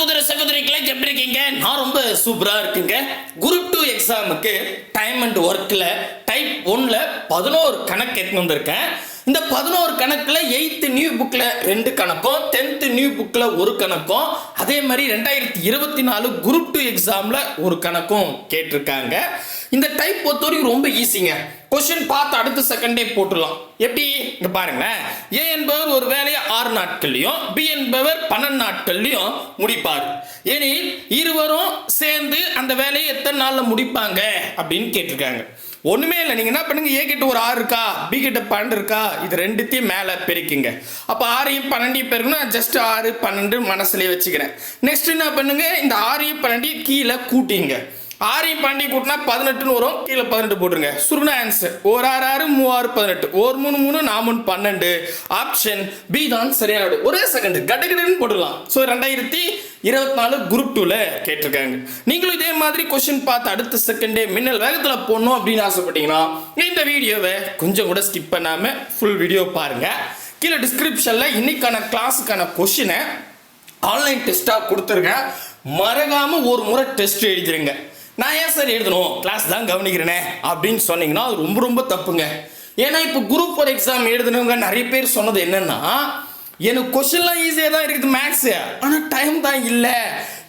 சகோதர சகோதரிகளை எப்படி இருக்கீங்க? நான் ரொம்ப சூப்பரா இருக்குங்க. குரூப் டூ எக்ஸாமுக்கு டைம் அண்ட் ஒர்க்கில் டைப் ஒன்ல பதினோரு கணக்கு எடுத்துன்னு வந்திருக்கேன். இந்த பதினோரு கணக்கில் எயித்து நியூ புக்கில் ரெண்டு கணக்கும் டென்த்து நியூ புக்கில் ஒரு கணக்கும் அதே மாதிரி ரெண்டாயிரத்தி இருபத்தி நாலு குரூப் டூ எக்ஸாமில் ஒரு கணக்கும் கேட்டிருக்காங்க. இந்த டைப் பொறுத்தவரைக்கும் ரொம்ப ஈஸிங்க கொஸ்டின் பார்த்து அடுத்த செகண்டே போட்டுடலாம். எப்படி? இங்க பாருங்களேன். ஏ என்பவர் ஒரு வேலையை ஆறு நாட்கள்லையும் பி என்பவர் பன்னெண்டு நாட்கள்லையும் முடிப்பார். எனில் இருவரும் சேர்ந்து அந்த வேலையை எத்தனை நாளில் முடிப்பாங்க அப்படின்னு கேட்டிருக்காங்க. ஒண்ணுமே இல்லை. நீங்க என்ன பண்ணுங்க? ஏ கிட்ட ஒரு ஆறு இருக்கா? பி கிட்ட பன்னெண்டு இருக்கா? இது ரெண்டுத்தையும் மேல பெருக்கிங்க. அப்ப ஆறையும் பன்னெண்டையும் பெருக்கணும் ஜஸ்ட் ஆறு பன்னெண்டு மனசுலயே வச்சுக்கிறேன். நெக்ஸ்ட் என்ன பண்ணுங்க? இந்த ஆறையும் பன்னெண்டையும் கீழே கூட்டிங்க. ஆறையும் பாண்டி கூட்டினா பதினெட்டுன்னு வரும். கீழே பதினெட்டு போட்டுருங்க. சுருணா ஆன்சர் ஒரு ஆறு ஆறு மூவாறு பதினெட்டு. ஒரு மூணு மூணு நாமூணு பன்னெண்டு. ஆப்ஷன் பி தான் சரியான விடை. ஒரே செகண்ட் கடகடன்னு போட்டுடலாம். ஸோ ரெண்டாயிரத்தி இருபத்தி நாலு குரூப் டூவில் கேட்டிருக்காங்க. நீங்களும் இதே மாதிரி கொஸ்டின் பார்த்து அடுத்த செகண்டே மின்னல் வேகத்தில் போடணும் அப்படின்னு ஆசைப்பட்டீங்கன்னா இந்த வீடியோவை கொஞ்சம் கூட ஸ்கிப் பண்ணாமல் ஃபுல் வீடியோ பாருங்கள் கீழே டிஸ்கிரிப்ஷனில் இன்னைக்கான கிளாஸுக்கான கொஷினை ஆன்லைன் டெஸ்ட்டாக கொடுத்துருக்கேன் மறக்காமல் ஒரு முறை டெஸ்ட் எழுதிருங்க. நான் ஏன் சார் எழுதணும்? கிளாஸ் தான் கவனிக்கிறேனே அப்படின்னு சொன்னீங்கன்னா அது ரொம்ப ரொம்ப தப்புங்க. ஏன்னா இப்போ குரூப் ஒரு எக்ஸாம் எழுதுனவங்க நிறைய பேர் சொன்னது என்னன்னா எனக்கு கொஷின்லாம் ஈஸியாக தான் இருக்குது மேக்ஸு ஆனால் டைம் தான் இல்லை.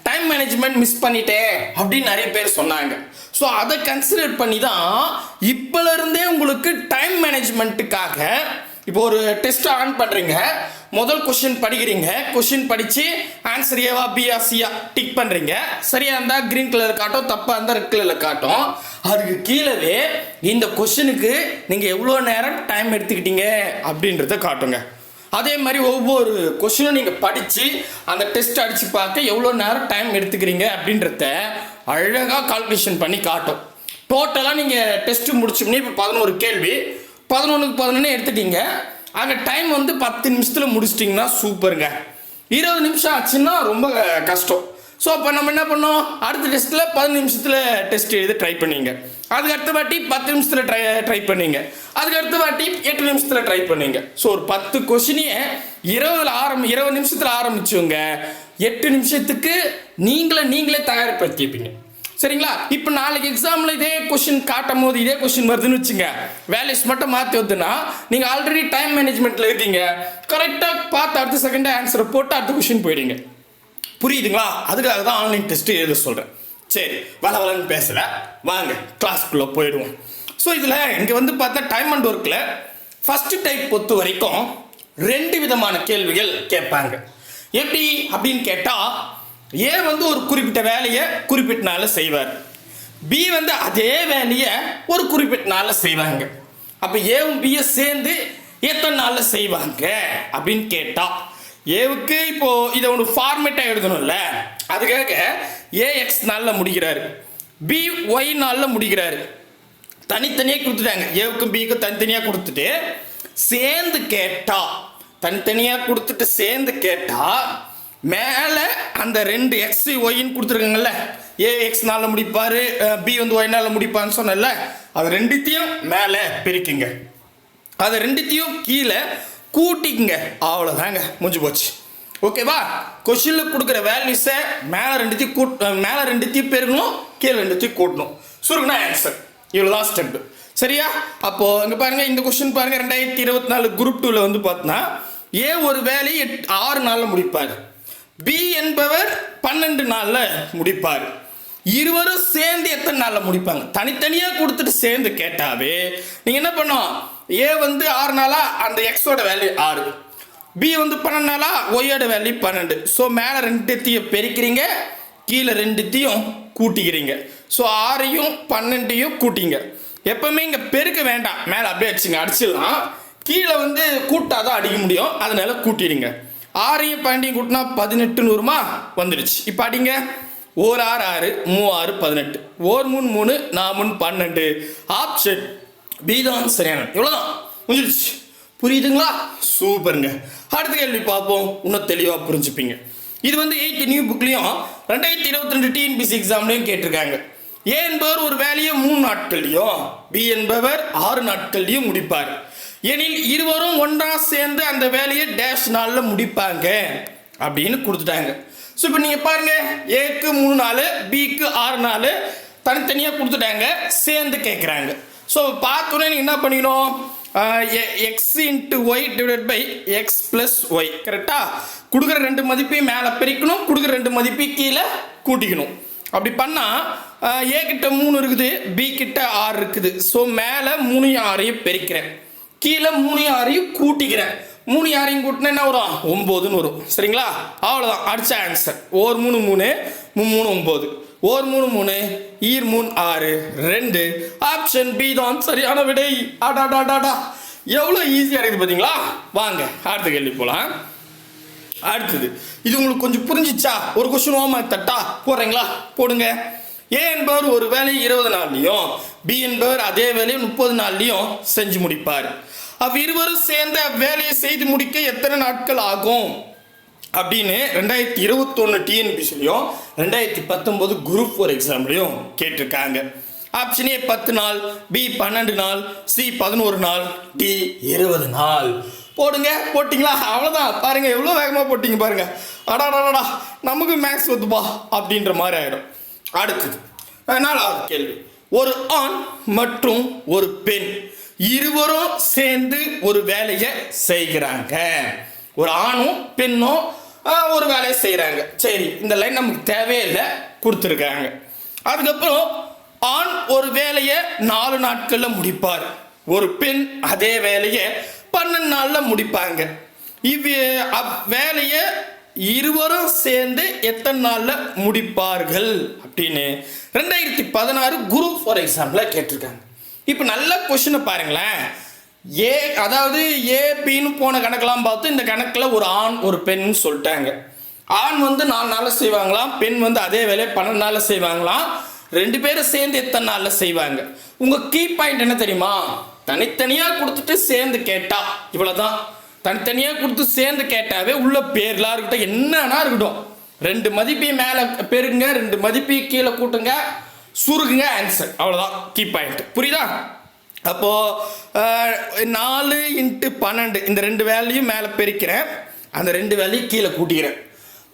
டைம் மேனேஜ்மெண்ட் மிஸ் பண்ணிட்டேன் அப்படின்னு நிறைய பேர் சொன்னாங்க. ஸோ அதை கன்சிடர் பண்ணி தான் இப்போல இருந்தே உங்களுக்கு டைம் மேனேஜ்மெண்ட்டுக்காக இப்போ ஒரு டெஸ்ட் ஆன் பண்ணுறீங்க முதல் கொஷின் படிக்கிறீங்க. கொஷின் படித்து ஆன்சர் ஏவா பியா சியா டிக் பண்ணுறீங்க சரியாக இருந்தால் க்ரீன் கலர் காட்டும் தப்பாக இருந்தால் ரெட் கலரில் காட்டும். அதுக்கு கீழவே இந்த கொஷினுக்கு நீங்கள் எவ்வளோ நேரம் டைம் எடுத்துக்கிட்டீங்க அப்படின்றத காட்டுங்க. அதே மாதிரி ஒவ்வொரு கொஷினும் நீங்கள் படித்து அந்த டெஸ்ட் அடித்து பார்க்க எவ்வளோ நேரம் டைம் எடுத்துக்கிறீங்க அப்படின்றத அழகாக கால்குலேஷன் பண்ணி காட்டும். டோட்டலாக நீங்கள் டெஸ்ட்டு முடிச்சோம்னே இப்போ பதினோரு கேள்வி. பதினொன்றுக்கு பதினொன்று எடுத்துட்டீங்க. அங்கே டைம் வந்து பத்து நிமிஷத்தில் முடிச்சிட்டிங்கன்னா சூப்பருங்க இருபது நிமிஷம் ஆச்சுன்னா ரொம்ப கஷ்டம். ஸோ அப்போ நம்ம என்ன பண்ணோம்? அடுத்த டெஸ்ட்டில் பதினஞ்சு நிமிஷத்தில் டெஸ்ட் எழுத ட்ரை பண்ணிங்க. அதுக்கு அடுத்த வாட்டி பத்து நிமிஷத்தில் ட்ரை ட்ரை பண்ணீங்க. அதுக்கு அடுத்த வாட்டி எட்டு நிமிஷத்தில் ட்ரை பண்ணிங்க. ஸோ ஒரு பத்து கொஷினையே இருபதுல ஆரம்பி இருபது நிமிஷத்தில் ஆரம்பிச்சுங்க எட்டு நிமிஷத்துக்கு நீங்களே நீங்களே தயார்படுத்திப்பீங்க சரிங்களா? இப்போ நாளைக்கு எக்ஸாமில் இதே கொஷின் காட்டும் போது இதே கொஷின் வருதுன்னு வச்சுங்க. வேல்யூஸ் மட்டும் மாற்றி வருதுன்னா நீங்கள் ஆல்ரெடி டைம் மேனேஜ்மெண்ட்டில் இருக்கீங்க. கரெக்டாக பார்த்து அடுத்த செகண்டாக ஆன்சரை போட்டு அடுத்த கொஷின் போயிடுங்க. புரியுதுங்களா? அதுக்காக தான் ஆன்லைன் டெஸ்ட்டு எழுத சொல்கிறேன் சரி வள வளன்னு பேசலை. வாங்க கிளாஸ்க்குள்ளே போயிடுவோம். ஸோ இதில் இங்கே வந்து பார்த்தா டைம் அண்ட் ஒர்க்கில் ஃபஸ்ட்டு டைப் பொறுத்த வரைக்கும் ரெண்டு விதமான கேள்விகள் கேட்பாங்க. எப்படி அப்படின்னு கேட்டால் ஏ வந்து ஒரு குறிப்பிட்ட வேலையை குறிப்பிட்ட நாளில் செய்வார். பி வந்து அதே வேலையை ஒரு குறிப்பிட்ட நாளில் செய்வாங்க. அப்போ ஏவும் பியை சேர்ந்து எத்தனை நாளில் செய்வாங்க அப்படின்னு கேட்டால் ஏவுக்கு இப்போ இதை ஒன்று ஃபார்மேட்டாக எழுதணும்ல அதுக்காக ஏஎக்ஸ் நாளில் முடிக்கிறாரு. பி ஒய் நாளில் முடிக்கிறாரு. தனித்தனியாக கொடுத்துட்டாங்க. ஏவுக்கும் பிக்கும் தனித்தனியாக கொடுத்துட்டு சேர்ந்து கேட்டால் தனித்தனியாக கொடுத்துட்டு சேர்ந்து கேட்டால் மேலே அந்த ரெண்டு எக்ஸ் ஒயின்னு கொடுத்துருக்காங்கல்ல. ஏ எக்ஸ் நாளில் பி வந்து ஒயினால் முடிப்பான்னு சொன்னல அது ரெண்டுத்தையும் மேலே பிரிக்குங்க. அதை ரெண்டுத்தையும் கீழே கூட்டிக்குங்க. அவ்வளோதாங்க முடிஞ்சு போச்சு. ஓகேவா கொஷினில் கொடுக்குற வேல்யூஸை மேலே ரெண்டுத்தையும் கூட் மேலே ரெண்டுத்தையும் பெருகணும் கீழே ரெண்டுத்தையும் கூட்டணும். சுருக்குனா ஆன்சர் இவ்வளோதான் ஸ்டெப்பு சரியா? அப்போது இங்கே பாருங்கள் இந்த கொஷின் பாருங்கள் ரெண்டாயிரத்தி இருபத்தி நாலு குரூப் டூவில் வந்து பார்த்தோன்னா ஏ ஒரு வேலையை எட் ஆறு நாளில் முடிப்பார். பி என்பவர் பன்னெண்டு நாளில் முடிப்பார். இருவரும் சேர்ந்து எத்தனை நாளில் முடிப்பாங்க? தனித்தனியாக கொடுத்துட்டு சேர்ந்து கேட்டாவே நீங்கள் என்ன பண்ணோம்? ஏ வந்து ஆறு நாளா? அந்த எக்ஸோட வேல்யூ ஆறு. பி வந்து பன்னெண்டு நாளா? ஒய்யோட வேல்யூ பன்னெண்டு. ஸோ மேலே ரெண்டுத்தையும் பெருக்கிறீங்க கீழே ரெண்டுத்தையும் கூட்டிக்கிறீங்க. ஸோ ஆறையும் பன்னெண்டையும் கூட்டிங்க. எப்பவுமே இங்கே பெருக்க வேண்டாம். மேலே அப்படியே அடிச்சுங்க அடிச்சிடலாம். கீழே வந்து கூட்டாதான் அடிக்க முடியும். அதனால கூட்டிடுங்க. ஆறையும் பன்னெண்டையும் கூட்டினா பதினெட்டுன்னு வருமா? வந்துடுச்சு. இப்போ அடிங்க. ஓர் ஆறு ஆறு மூ ஆறு பதினெட்டு. ஓர் மூணு மூணு நான் மூணு பன்னெண்டு. ஆப்ஷன் பி தான் சரியான. இவ்வளோதான் முடிஞ்சிடுச்சு. புரியுதுங்களா? சூப்பருங்க. அடுத்த கேள்வி பார்ப்போம். இன்னும் தெளிவாக புரிஞ்சுப்பீங்க. இது வந்து எயித் நியூ புக்லேயும் ரெண்டாயிரத்தி இருபத்தி ரெண்டு டிஎன்பிசி எக்ஸாம்லையும் கேட்டிருக்காங்க. ஏ என்பவர் ஒரு வேலையை மூணு நாட்கள்லையும் பி என்பவர் ஆறு நாட்கள்லையும் முடிப்பார். எனில் இருவரும் ஒன்றா சேர்ந்து அந்த வேலையை டேஷ் நாளில் முடிப்பாங்க அப்படின்னு கொடுத்துட்டாங்க. ஸோ இப்போ நீங்கள் பாருங்க ஏக்கு மூணு நாள் பிக்கு ஆறு நாள் தனித்தனியாக கொடுத்துட்டாங்க சேர்ந்து கேட்குறாங்க ஸோ பார்த்தோன்னே நீங்கள் என்ன பண்ணிக்கணும்? X into Y divide by X plus Y கரெக்டாக கொடுக்குற ரெண்டு மதிப்பையும் மேலே பிரிக்கணும் கொடுக்குற ரெண்டு மதிப்பையும் கீழே கூட்டிக்கணும். அப்படி பண்ணால் ஏ கிட்ட மூணு இருக்குது பி கிட்ட ஆறு இருக்குது. ஸோ மேலே மூணு ஆறையும் பெருக்கிறேன். கீழே மூணு யாரையும் கூட்டிக்கிறேன். மூணு யாரையும் கூட்டினா என்ன வரும்? ஒம்போதுன்னு வரும். சரிங்களா? அவ்வளோதான் அடிச்ச ஆன்சர் ஓர் மூணு மூணு மூணு ஒம்பது ஓர் மூணு மூணு ஈர் மூணு ஆறு ரெண்டு. ஆப்ஷன் பி தான் சரியான விடை. அடாடாடாடா எவ்வளோ ஈஸியாக இருக்குது பார்த்தீங்களா? வாங்க அடுத்த கேள்வி போகலாம் அடுத்தது. இது உங்களுக்கு கொஞ்சம் புரிஞ்சிச்சா? ஒரு கொஸ்டின் ஓமா தட்டா? போடுறீங்களா? போடுங்க. ஏ என்பவர் ஒரு வேலையை இருபது நாள்லையும் பி என்பவர் அதே வேலையை முப்பது நாள்லையும் செஞ்சு முடிப்பார். அவ்விருவரும் சேர்ந்து அவ்வேலையை செய்து முடிக்க எத்தனை நாட்கள் ஆகும்? அப்படின்னு ரெண்டாயிரத்தி இருபத்தொன்று டிஎன்பிசிலையும் ரெண்டாயிரத்தி பத்தொம்போது குரூப் ஃபோர் எக்ஸாம்லையும் கேட்டிருக்காங்க. ஆப்ஷன் ஏ பத்து நாள் பி பன்னெண்டு நாள் சி பதினோரு நாள் டி இருபது நாள். போடுங்க போட்டிங்களா? அவ்வளோதான் பாருங்க எவ்வளோ வேகமாக போட்டிங்க பாருங்க. அடாடாடா நமக்கு மேக்ஸ் ஒத்துப்பா அப்படின்ற மாதிரி ஆகிடும் அடுத்தது நாலாவது கேள்வி. ஒரு ஆண் மற்றும் ஒரு பெண். இருவரும் சேர்ந்து ஒரு வேலையை செய்கிறாங்க. ஒரு ஆணும் பெண்ணும் ஒரு வேலையை செய்கிறாங்க சரி இந்த லைன் நமக்கு தேவையில்லை கொடுத்துருக்காங்க. அதுக்கப்புறம் ஆண் ஒரு வேலையை நாலு நாட்களில் முடிப்பார். ஒரு பெண் அதே வேலையை பன்னெண்டு நாளில் முடிப்பாங்க. இவ் அவ் வேலையை இருவரும் சேர்ந்து எத்தனை நாளில் முடிப்பார்கள் அப்படின்னு ரெண்டாயிரத்தி பதினாறு குரூப் ஃபார் எக்ஸாம்பிள் கேட்டிருக்காங்க. இப்போ நல்ல கொஷினை பாருங்களேன். ஏ அதாவது ஏபின்னு போன கணக்கெல்லாம் பார்த்து இந்த கணக்கில் ஒரு ஆண் ஒரு பெண் சொல்லிட்டாங்க. ஆண் வந்து நாலு நாளில் செய்வாங்களாம் பெண் வந்து அதே வேலையை பன்னெண்டு நாளில் செய்வாங்களாம். ரெண்டு பேரும் சேர்ந்து எத்தனை நாளில் செய்வாங்க? உங்கள் கீ பாயிண்ட் என்ன தெரியுமா? தனித்தனியாக கொடுத்துட்டு சேர்ந்து கேட்டா இவ்வளோதான் தனித்தனியாக கொடுத்து சேர்ந்து கேட்டாவே உள்ள பேர்லாம் இருக்கட்டும் என்னன்னா இருக்கட்டும். ரெண்டு மதிப்பையும் மேலே பெருங்க ரெண்டு மதிப்பையும் கீழே கூட்டுங்க. சுருக்குங்க ஆன்சர் அவ்வளோதான் கீ பாயிண்ட் புரியுதா? அப்போது நாலு இன்ட்டு பன்னெண்டு. இந்த ரெண்டு வேலையும் மேலே பெருக்கிறேன். அந்த ரெண்டு வேலையும் கீழே கூட்டிக்கிறேன்.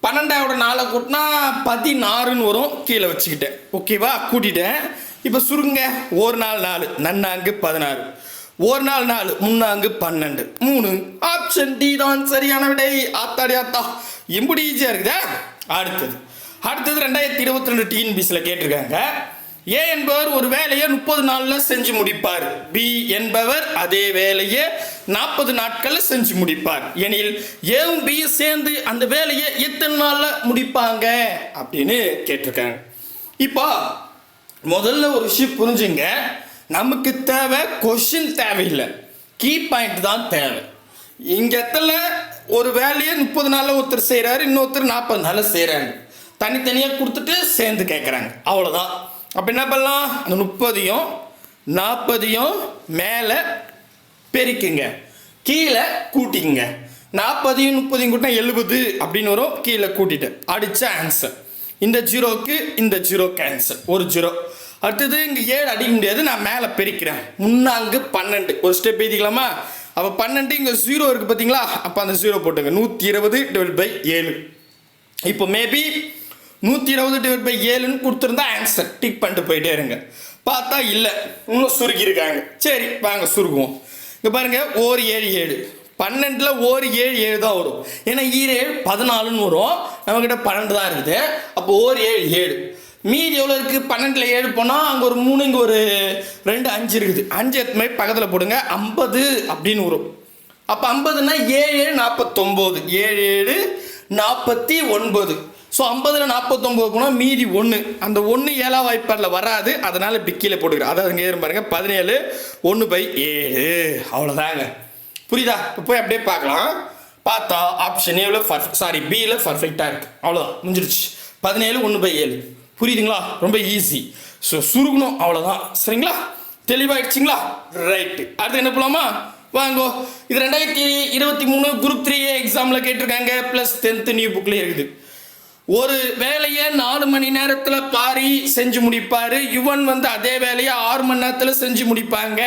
பன்னெண்டாவோட நாளை கூட்டினா பதினாறுன்னு வரும். கீழே வச்சுக்கிட்டேன். ஓகேவா கூட்டிட்டேன். இப்போ சுருங்க ஒரு நாள் நாலு. நன்னாங்கு பதினாறு. ஒரு நாள் நாலு. முன்னாங்கு பன்னெண்டு. மூணு. ஆப்ஷன் டி தான். சரியான விடை. ஆத்தாடி ஆத்தா. எப்படி ஈஸியாக இருக்குதா? அடுத்தது. அடுத்தது ரெண்டாயிரத்தி இருபத்தி ரெண்டு டிஎன்பிசியில் கேட்டிருக்காங்க. ஏ என்பவர் ஒரு வேலையை முப்பது நாளில் செஞ்சு முடிப்பார். பி என்பவர் அதே வேலையை நாற்பது நாட்களில் செஞ்சு முடிப்பார். எனில் ஏவும் பியும் சேர்ந்து அந்த வேலையை எத்தனை நாளில் முடிப்பாங்க? அப்படின்னு கேட்டிருக்காங்க. இப்போ முதல்ல ஒரு விஷயம் புரிஞ்சுங்க. நமக்கு தேவை கொஷின் தேவையில்லை. கீ பாயிண்ட் தான் தேவை. இங்கே இடத்துல ஒரு வேலையை முப்பது நாளில் ஒருத்தர் செய்கிறாரு இன்னொருத்தர் நாற்பது நாளில் செய்கிறாங்க தனித்தனியாக கொடுத்துட்டு சேர்ந்து கேட்குறாங்க அவ்வளோதான் அப்போ என்ன பண்ணலாம்? அந்த முப்பதையும் நாற்பதையும் மேலே பெருக்குங்க. கீழே கூட்டிக்குங்க. நாற்பதையும் முப்பதையும் கூட்டினா எழுபது அப்படின்னு வரும். கீழே கூட்டிட்டு. அடித்த ஆன்சர் இந்த ஜீரோக்கு இந்த ஜீரோ ஆன்சர் ஒரு ஜீரோ. அடுத்தது இங்கே ஏழு அடிக்க முடியாது. நான் மேலே பெருக்கிறேன். முன்னாங்கு பன்னெண்டு. ஒரு ஸ்டெப் எழுதிக்கலாமா? அப்போ பன்னெண்டு இங்கே ஜீரோ இருக்குது பார்த்தீங்களா அப்போ அந்த ஜீரோ போட்டுங்க. நூற்றி இருபது டிவைட் பை ஏழு. இப்போ மேபி நூற்றி இருபது டிவைட் பை ஏழுன்னு கொடுத்துருந்தா ஆன்சர் டிக் பண்ணிட்டு போயிட்டே இருங்க. பார்த்தா இல்லை. இன்னும் சுருக்கியிருக்காங்க. சரி வாங்க சுருக்குவோம். இங்கே பாருங்கள் ஓர் ஏழு ஏழு. பன்னெண்டில் ஓர் ஏழு ஏழு தான் வரும். ஏன்னா ஈர ஏழு பதினாலுன்னு வரும். நம்மக்கிட்ட பன்னெண்டு தான் இருக்குது. அப்போ ஓர் ஏழு ஏழு. மீதி எவ்வளோ இருக்குது பன்னெண்டில் ஏழு போனால் அங்கே ஒரு மூணு இங்கே ஒரு ரெண்டு அஞ்சு இருக்குது. அஞ்சு எத்தனை பக்கத்தில் போடுங்க. ஐம்பது அப்படின்னு வரும். அப்போ ஐம்பதுன்னா ஏழு ஏழு நாற்பத்தொம்போது ஏழு ஏழு நாற்பத்தி ஒன்பது. ஸோ ஐம்பதில் நாற்பத்தொம்போது போனால் மீதி ஒன்று அந்த ஒன்று ஏழா வாய்ப்பாடில் வராது. அதனால் இப்படி கீழே போட்டுக்கிறேன். அதாவது இங்கே ஏறும் பாருங்க. பதினேழு ஒன்று பை ஏழு. அவ்வளோதாங்க புரியுதா? இப்போ போய் அப்படியே பார்க்கலாம். பார்த்தா ஆப்ஷன் ஏவில் பர்ஃபெக்ட் சாரி பியில் பர்ஃபெக்டாக இருக்குது அவ்வளோதான் முடிஞ்சிருச்சு. பதினேழு ஒன்று பை ஏழு. புரியுதுங்களா? ரொம்ப ஈஸி ஸோ சுருகணும் அவ்வளோதான் சரிங்களா? தெளிவாயிடுச்சிங்களா? ரைட்டு அடுத்து என்ன போகலாமா வாங்கோ. இது ரெண்டாயிரத்தி இருபத்தி மூணு குரூப் த்ரீ எக்ஸாமில் கேட்டிருக்காங்க. ப்ளஸ் டென்த்து நியூ புக்லேயே இருக்குது. ஒரு வேலையை நாலு மணி நேரத்தில் பாரி செஞ்சு முடிப்பார். யுவன் வந்து அதே வேலையை ஆறு மணி நேரத்தில் செஞ்சு முடிப்பாங்க.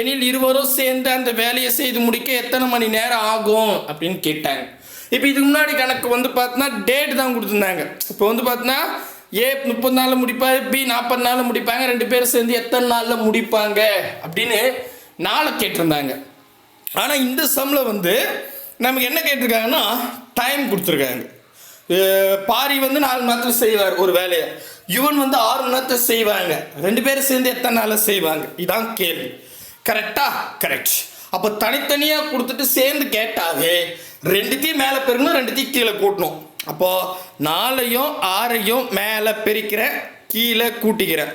எனில் இருவரும் சேர்ந்து அந்த வேலையை செய்து முடிக்க எத்தனை மணி நேரம் ஆகும் அப்படின்னு கேட்டாங்க. இப்போ இதுக்கு முன்னாடி கணக்கு வந்து பார்த்தோன்னா டேட் தான் கொடுத்துருந்தாங்க. இப்போ வந்து பார்த்தோன்னா ஏ முப்பது நாளில் முடிப்பார் பி நாற்பது நாளில் முடிப்பாங்க ரெண்டு பேரும் சேர்ந்து எத்தனை நாளில் முடிப்பாங்க அப்படின்னு நாளை கேட்டிருந்தாங்க. ஆனால் இந்த சம்மில் வந்து நமக்கு என்ன கேட்டிருக்காங்கன்னா டைம் கொடுத்துருக்காங்க. பாரி வந்து நாலு மணி நேரத்தில் செய்வார் ஒரு வேலையை. யுவன் வந்து ஆறு மணி நேரத்தில் செய்வாங்க. ரெண்டு பேரும் சேர்ந்து எத்தனை நாளில் செய்வாங்க? இதான் கேள்வி. கரெக்டா கரெக்ட் அப்போ தனித்தனியாக கொடுத்துட்டு சேர்ந்து கேட்டாவே ரெண்டுத்தையும் மேலே பெருங்கணும் ரெண்டுத்தையும் கீழே கூட்டணும். அப்போது நாலையும் ஆறையும் மேலே பெருக்கிறேன் கீழே கூட்டிக்கிறேன்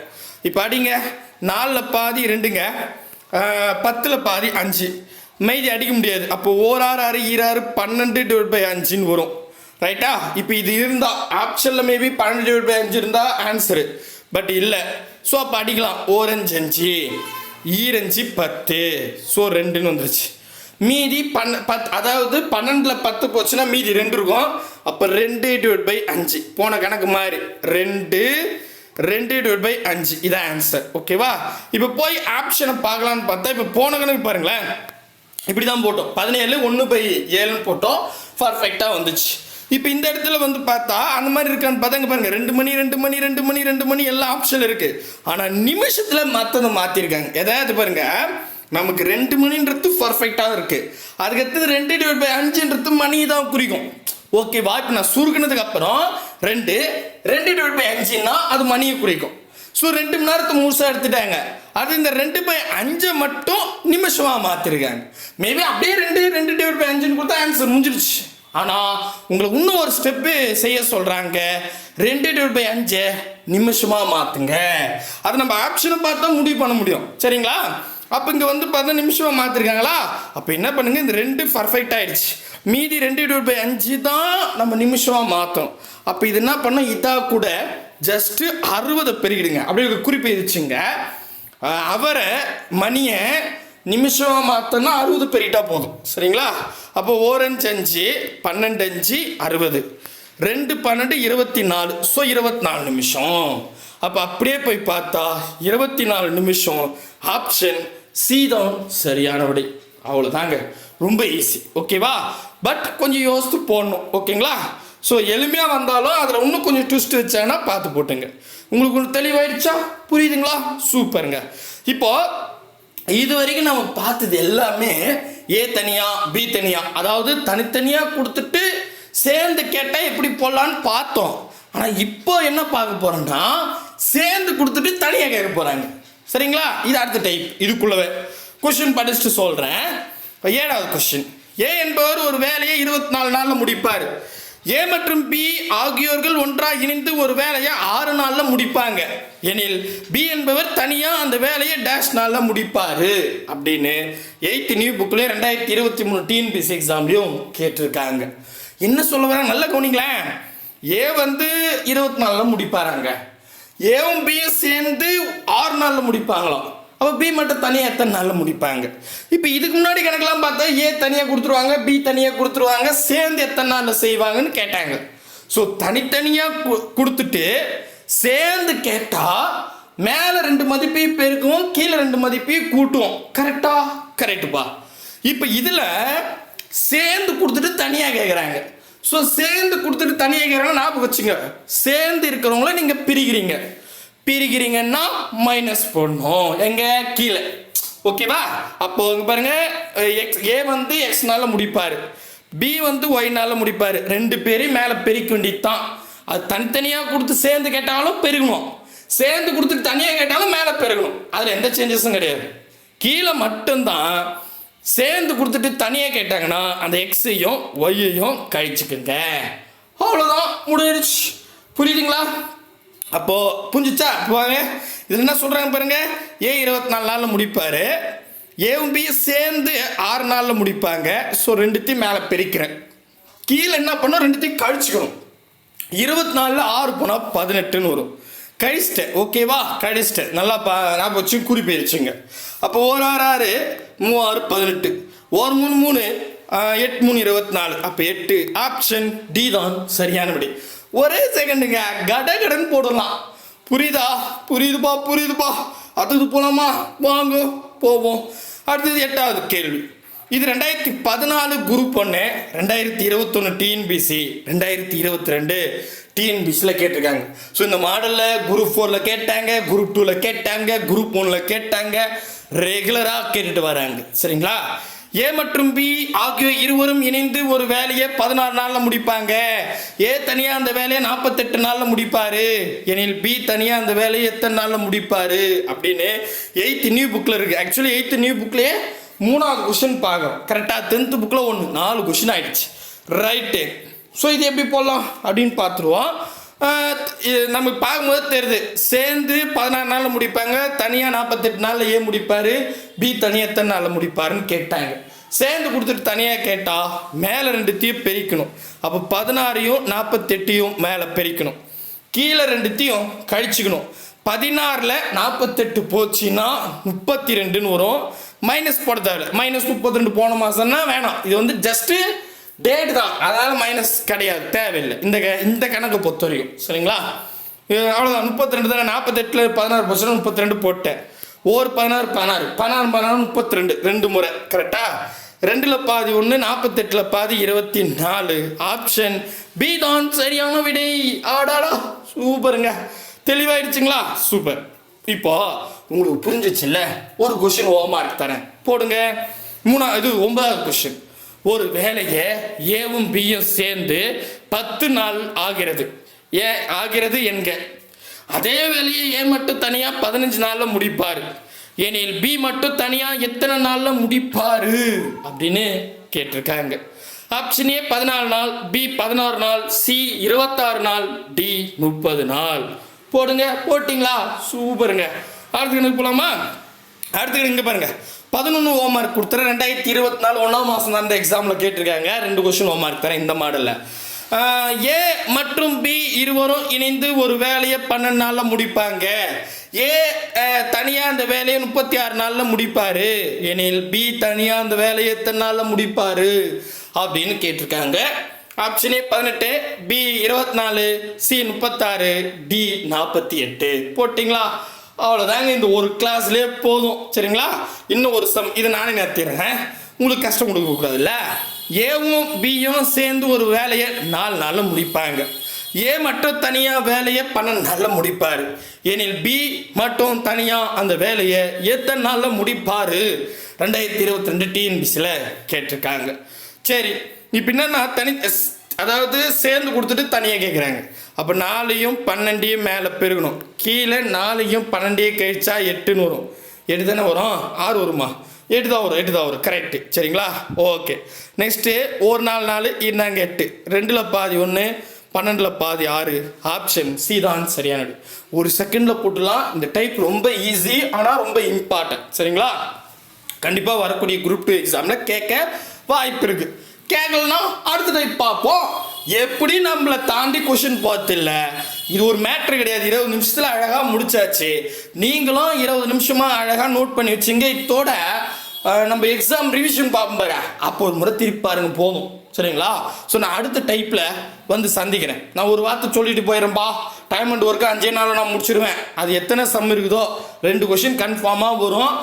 இப்போ அடிங்க. நாலில் பாதி ரெண்டுங்க. பத்தில் பாதி அஞ்சு. மைதி அடிக்க முடியாது. அப்போ ஓராறு ஆறு ஈராறு பன்னெண்டு டிவைட் பை அஞ்சுன்னு வரும். ரைட்டா இப்போ இது இருந்தால் ஆப்ஷனில் மேபி பன்னெண்டு டிவைட் பை அஞ்சு இருந்தால் ஆன்சரு பட் இல்லை. ஸோ அப்போ அடிக்கலாம். ஓரஞ்சு அஞ்சு ஈரஞ்சு பத்து. ஸோ ரெண்டுன்னு வந்துருச்சு. மீதி பன்ன பத் அதாவது பன்னெண்டில் பத்து போச்சுன்னா மீதி ரெண்டு இருக்கும். அப்போ ரெண்டு டிவைட் பை அஞ்சு. போன கணக்கு மாதிரி ரெண்டு ரெண்டு டிவைட் பை அஞ்சு. இதான் ஆன்சர் ஓகேவா இப்போ போய் ஆப்ஷனை பார்க்கலான்னு பார்த்தா இப்போ போன கணக்கு பாருங்களேன். இப்படி தான் போட்டோம். பதினேழு ஒன்று பை ஏழுன்னு போட்டோம். பர்ஃபெக்டாக வந்துச்சு. இப்போ இந்த இடத்துல வந்து பார்த்தா அந்த மாதிரி இருக்கான்னு பார்த்தா பாருங்கள் ரெண்டு மணி ரெண்டு மணி ரெண்டு மணி ரெண்டு மணி எல்லா ஆப்ஷன் இருக்குது ஆனால் நிமிஷத்தில் மற்றதை மாற்றிருக்காங்க எதாவது பாருங்கள் நமக்கு ரெண்டு மணின்றது பர்ஃபெக்டாக இருக்குது அதுக்கடுத்தது ரெண்டு டிவைட் பை அஞ்சுன்றது மணி தான் குறிக்கும். ஓகேவா இப்போ நான் சுருக்குனதுக்கு அப்புறம் ரெண்டு ரெண்டு டிவைட் பை அஞ்சுன்னா அது மணியை குறிக்கும். ஸோ ரெண்டு மணி நேரத்தை முழுசாக எடுத்துட்டாங்க. அது இந்த ரெண்டு பை அஞ்சை மட்டும் நிமிஷமாக மாற்றிருக்காங்க மேபி அப்படியே ரெண்டு ரெண்டு டிவைட் பை அஞ்சுன்னு கொடுத்தா ஆன்சர் முடிஞ்சிருச்சு. ஆனால் உங்களை இன்னும் ஒரு ஸ்டெப்பு செய்ய சொல்கிறாங்க ரெண்டு டிவைட் பை அஞ்சு நிமிஷமாக மாற்றுங்க அது நம்ம ஆப்ஷனை பார்த்தா முடிவு பண்ண முடியும். சரிங்களா? அப்போ இங்கே வந்து பார்த்தா நிமிஷமாக மாற்றிருக்காங்களா அப்போ என்ன பண்ணுங்க? இந்த ரெண்டு பர்ஃபெக்ட் ஆயிடுச்சு. மீதி ரெண்டு டிவைட் பை அஞ்சு தான் நம்ம நிமிஷமாக மாற்றணும் அப்போ இது என்ன பண்ணோம் இதாக கூட ஜஸ்ட்டு அறுபதை பெருகிடுங்க அப்படி ஒரு குறிப்பு இருந்துச்சுங்க. அவரை மணியை நிமிஷமாக மாற்றோன்னா அறுபது பெருகிட்டா போதும். சரிங்களா? அப்போ ஓரஞ்சு அஞ்சு பன்னெண்டு அஞ்சு அறுபது. ரெண்டு பன்னெண்டு இருபத்தி நாலு ஸோ இருபத்தி நாலு நிமிஷம். அப்போ அப்படியே போய் பார்த்தா இருபத்தி நாலு நிமிஷம். ஆப்ஷன் சி தான் சரியான விடை அவ்வளோதாங்க. ரொம்ப ஈஸி ஓகேவா பட் கொஞ்சம் யோசித்து போடணும். ஓகேங்களா ஸோ எளிமையாக வந்தாலும் அதில் இன்னும் கொஞ்சம் ட்விஸ்ட் வச்சாங்கன்னா பார்த்து போட்டுங்க. உங்களுக்கு ஒன்று தெளிவாயிடுச்சா? புரியுதுங்களா? சூப்பருங்க. இப்போது இது வரைக்கும் நம்ம பார்த்தது எல்லாமே ஏ தனியா பி தனியா. அதாவது தனித்தனியாக கொடுத்துட்டு சேர்ந்து கேட்டால் எப்படி போடலான்னு பார்த்தோம். ஆனால் இப்போ என்ன பார்க்க போறோம்னா சேர்ந்து கொடுத்துட்டு தனியாக கேட்க போகிறாங்க சரிங்களா? இது அடுத்த டைப் இதுக்குள்ளவே. கொஷின் படிச்சுட்டு சொல்கிறேன் இப்போ ஏழாவது கொஷின் ஏ என்பவர் ஒரு வேலையை இருபத்தி நாலு நாளில் முடிப்பார். ஏ மற்றும் பி ஆகியோர்கள் ஒன்றாக இணைந்து ஒரு வேலையை ஆறு நாளில் முடிப்பாங்க. எனில் பி என்பவர் தனியாக அந்த வேலையை டேஷ் நாளில் முடிப்பார். அப்படின்னு எயித்து நியூ புக்லேயும் ரெண்டாயிரத்தி இருபத்தி மூணு டிஎன்பிசி எக்ஸாம்லேயும் கேட்டிருக்காங்க. என்ன சொல்ல வராங்க நல்ல கவனிங்களேன். ஏ வந்து இருபத்தி நாலில் முடிப்பாராங்க. ஏவும் பியும் சேர்ந்து ஆறு நாளில் முடிப்பாங்களாம். அப்போ பி மட்டும் தனியாக எத்தனை நாளில் முடிப்பாங்க? இப்போ இதுக்கு முன்னாடி கணக்கெலாம் பார்த்தா ஏ தனியாக கொடுத்துருவாங்க பி தனியாக கொடுத்துருவாங்க சேர்ந்து எத்தனை நாளில் செய்வாங்கன்னு கேட்டாங்க. ஸோ தனித்தனியாக கொடுத்துட்டு சேர்ந்து கேட்டால் மேலே ரெண்டு மதிப்பையும் பெருக்குவோம் கீழே ரெண்டு மதிப்பையும் கூட்டுவோம். கரெக்டா கரெக்டுப்பா இப்போ இதில் சேர்ந்து கொடுத்துட்டு தனியாக கேட்குறாங்க ஸோ சேர்ந்து கொடுத்துட்டு தனியாக கேட்குறாங்க ஞாபகம் வச்சுங்க. சேர்ந்து இருக்கிறவங்கள நீங்கள் பிரிக்கிறீங்க. பிரிக்கிறீங்கன்னா மைனஸ் போடணும். எங்க? கீழே. ஓகேவா? அப்போ இங்க பாருங்க எக்ஸ் ஏ வந்து எக்ஸ்னால முடிப்பார். பி வந்து ஒய்னால முடிப்பார். ரெண்டு பேரையும் மேலே பெருக்க வேண்டியதுதான். அது தனித்தனியாக கொடுத்து சேர்ந்து கேட்டாலும் பெருகணும். சேர்ந்து கொடுத்துட்டு தனியாக கேட்டாலும் மேலே பெருகணும். அதில் எந்த சேஞ்சஸும் கிடையாது. கீழே மட்டும்தான் சேர்ந்து கொடுத்துட்டு தனியாக கேட்டாங்கன்னா அந்த எக்ஸையும் ஒய்யையும் கழிச்சுக்குங்க. அவ்வளோதான் முடிஞ்சிருச்சு புரியுதுங்களா? அப்போ புரிஞ்சுச்சா? பாருங்க. இதில் என்ன சொல்கிறாங்க பாருங்க? ஏ இருபத்தி நாலு நாளில் முடிப்பார். ஏவும் பியும் சேர்ந்து ஆறு நாளில் முடிப்பாங்க. ஸோ ரெண்டுத்தையும் மேலே பிரிக்கிறேன். கீழே என்ன பண்ணோம் ரெண்டுத்தையும் கழிச்சுக்கணும். இருபத்தி நாலில் ஆறு போனால் பதினெட்டுன்னு வரும். கழிச்சிட்டேன். ஓகேவா கழிச்சிட்டேன். நல்லா பா ஞாபகம் வச்சு குறிப்பு அப்போ ஒரு ஆறு ஆறு மூவாறு பதினெட்டு. ஒரு மூணு மூணு எட்டு மூணு இருபத்தி நாலு அப்போ எட்டு. ஆப்ஷன் டி தான் சரியானபடி ஒரே செகண்டுங்க கட கடன் போடலாம். புரியுதா? புரியுதுப்பா புரியுதுப்பா. அடுத்தது போலாமா? வாங்க போவோம். அடுத்தது எட்டாவது கேள்வி. இது ரெண்டாயிரத்தி பதினாலு குரூப் ஒன்று ரெண்டாயிரத்தி இருபத்தொன்று டிஎன்பிசி ரெண்டாயிரத்தி இருபத்தி ரெண்டு டிஎன்பிசியில் கேட்டிருக்காங்க. ஸோ இந்த மாடலில் குரூப் ஃபோரில் கேட்டாங்க குரூப் டூவில் கேட்டாங்க குரூப் ஒனில் கேட்டாங்க. ரெகுலராக கேட்டுட்டு வராங்க. சரிங்களா? ஏ மற்றும் பி ஆகிய இருவரும் இணைந்து ஒரு வேலையை பதினாறு நாளில் முடிப்பாங்க. ஏ தனியாக அந்த வேலையை நாற்பத்தெட்டு நாளில் முடிப்பார். எனில் பி தனியாக அந்த வேலையை எத்தனை நாளில் முடிப்பார் அப்படின்னு எயித்து நியூ புக்கில் இருக்குது ஆக்சுவலி எயித்து நியூ புக்லேயே மூணாவது கொஷின் பார்க்குறோம். கரெக்டாக டென்த்து புக்கில் ஒன்று நாலு கொஷின் ஆயிடுச்சு. ரைட்டு ஸோ இது எப்படி போடலாம் அப்படின்னு பார்த்துருவோம். நமக்கு பார்க்கும்போது தெரியுது. சேர்ந்து பதினாறு நாளில் முடிப்பாங்க. தனியாக நாற்பத்தெட்டு நாளில் ஏன் முடிப்பார்? பி தனியாக எத்தனை நாளில் முடிப்பாருன்னு கேட்டாங்க. சேர்ந்து கொடுத்துட்டு தனியாக கேட்டால் மேலே ரெண்டுத்தையும் பெருக்கணும். அப்போ பதினாறையும் நாற்பத்தெட்டையும் மேலே பெருக்கணும். கீழே ரெண்டுத்தையும் கழிச்சுக்கணும். பதினாறில் நாற்பத்தெட்டு போச்சுன்னா முப்பத்தி ரெண்டுன்னு வரும். மைனஸ் போட தேவையில்ல. மைனஸ் முப்பத்தி ரெண்டு போன மாதம்னா வேணாம். இது வந்து ஜஸ்ட்டு டேட் தான். அதாவது மைனஸ் கிடையாது தேவையில்லை. இந்த க- இந்த கணக்கு பொறுத்த வரைக்கும் சரிங்களா? அவ்வளோதான் முப்பத்தி ரெண்டு தானே? நாற்பத்தெட்டில் பதினாறு பர்சன்ட் முப்பத்தி ரெண்டு போட்டேன். ஒரு பதினாறு பதினாறு. பதினாறு பதினாறு முப்பத்தி ரெண்டு ரெண்டு முறை கரெக்டா ரெண்டில் பாதி ஒன்று நாற்பத்தெட்டில் பாதி இருபத்தி நாலு ஆப்ஷன் பி தான். சரியான விடை. ஆடாடா. சூப்பருங்க. தெளிவாயிடுச்சுங்களா? சூப்பர். இப்போ உங்களுக்கு புரிஞ்சிச்சுல்ல? ஒரு கொஷின் ஓமார்க் தரேன். போடுங்க. மூணா இது ஒன்பதாவது கொஷின் ஒரு வேலையை ஏவும் பியும் சேர்ந்து பத்து நாள் ஆகிறது. ஏ ஆகிறது என்க. அதே வேலையை ஏ மட்டும் தனியாக பதினஞ்சு நாளில் முடிப்பார். ஏனில் பி மட்டும் தனியாக எத்தனை நாளில் முடிப்பார்? அப்படின்னு கேட்டிருக்காங்க. ஆப்ஷன் ஏ பதினாலு நாள் பி பதினாறு நாள் சி இருபத்தாறு நாள் டி முப்பது நாள். போடுங்க போட்டிங்களா? சூப்பருங்க. அடுத்து கணக்கு போலாமா? அடுத்து இங்கே பாருங்கள் பதினொன்று ஹோம்ஒர்க் கொடுத்துறேன் ரெண்டாயிரத்தி இருபத்தி நாலு ஒன்றாம் மாதம் தான் இந்த எக்ஸாமில் கேட்டிருக்காங்க. ரெண்டு கொஸ்டின் ஹோம்ஒர்க் தரேன் இந்த மாடலில் ஏ மற்றும் பி இருவரும் இணைந்து ஒரு வேலையை பன்னெண்டு நாளில் முடிப்பாங்க. ஏ தனியாக அந்த வேலையை முப்பத்தி ஆறு நாளில் முடிப்பார். எனில் பி தனியாக அந்த வேலையை எத்தனை நாளில் முடிப்பார்? அப்படின்னு கேட்டிருக்காங்க. ஆப்ஷன் ஏ பதினெட்டு பி இருபத்தி நாலு சி முப்பத்தாறு டி நாற்பத்தி எட்டு. போட்டிங்களா? அவ்வளோதாங்க இந்த ஒரு கிளாஸ்லேயே போதும். சரிங்களா? இன்னும் ஒரு சம் இதை நானே நிறுத்திடுறேன். உங்களுக்கு கஷ்டம் கொடுக்கக்கூடாதுல்ல? ஏவும் பியும் சேர்ந்து ஒரு வேலையை நாலு நாளில் முடிப்பாங்க. ஏ மட்டும் தனியாக வேலையை பன்னெண்டு நாளில் முடிப்பார். எனில் பி மட்டும் தனியாக அந்த வேலையை எத்தனை நாளில் முடிப்பார்? ரெண்டாயிரத்தி இருபத்தி ரெண்டு டிஎன்பிசியில் கேட்டிருக்காங்க. சரி இப்போ என்னன்னா தனி அதாவது சேர்ந்து கொடுத்துட்டு தனியாக கேட்குறாங்க அப்போ நாலையும் பன்னெண்டையும் மேலே பெருகணும். கீழே நாலையும் பன்னெண்டையும் கழிச்சா எட்டுன்னு வரும். எட்டு தானே வரும்? ஆறு வருமா? எட்டு தான் வரும் எட்டு தான் வரும். கரெக்டு சரிங்களா? ஓகே நெக்ஸ்ட்டு ஒரு நாலு நாலு இருந்தாங்க எட்டு. ரெண்டில் பாதி ஒன்று பன்னெண்டில் பாதி ஆறு. ஆப்ஷன் சி தான் சரியானது. ஒரு செகண்டில் போட்டுலாம் இந்த டைப் ரொம்ப ஈஸி ஆனால் ரொம்ப இம்பார்ட்டன்ட் சரிங்களா? கண்டிப்பாக வரக்கூடிய குரூப் டூ எக்ஸாமில் கேட்க வாய்ப்பு இருக்குது கேட்கலன்னா அடுத்த டைப் பார்ப்போம். எப்படி நம்மளை தாண்டி கொஷின் பார்த்தில்ல இது ஒரு மேட்ரு கிடையாது. இருபது நிமிஷத்தில் அழகாக முடிச்சாச்சு. நீங்களும் இருபது நிமிஷமாக அழகாக நோட் பண்ணி வச்சுங்க. இதோட நம்ம எக்ஸாம் ரிவிஷன் பார்ப்போம் பாரு. அப்போ ஒரு முறை திருப்பி பாருங்க போதும். சரிங்களா? ஸோ நான் அடுத்த டைப்பில் வந்து சந்திக்கிறேன். நான் ஒரு வார்த்தை சொல்லிட்டு போயிடுறேன்பா. டைம் அண்ட் ஒர்க்கு அஞ்சே நாளில் நான் முடிச்சிருவேன். அது எத்தனை சம் இருக்குதோ ரெண்டு கொஷின் கன்ஃபார்மாக வரும்.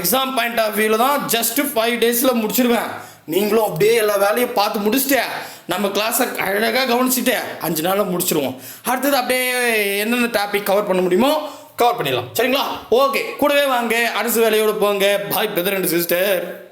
எக்ஸாம் பாயிண்ட் ஆஃப் வியூவில் தான் ஜஸ்ட் ஃபைவ் டேஸில் முடிச்சிருவேன். நீங்களும் அப்படியே எல்லா வேலையும் பார்த்து முடிச்சிட்டே நம்ம கிளாஸை அழகாக கவனிச்சுட்டு அஞ்சு நாளில் முடிச்சிருவோம். அடுத்தது அப்படியே என்னென்ன டாபிக் கவர் பண்ண முடியுமோ கவர் பண்ணிடலாம். சரிங்களா? ஓகே கூடவே வாங்க. அரசு வேலையோடு போங்க. பாய் பிரதர் அண்ட் சிஸ்டர்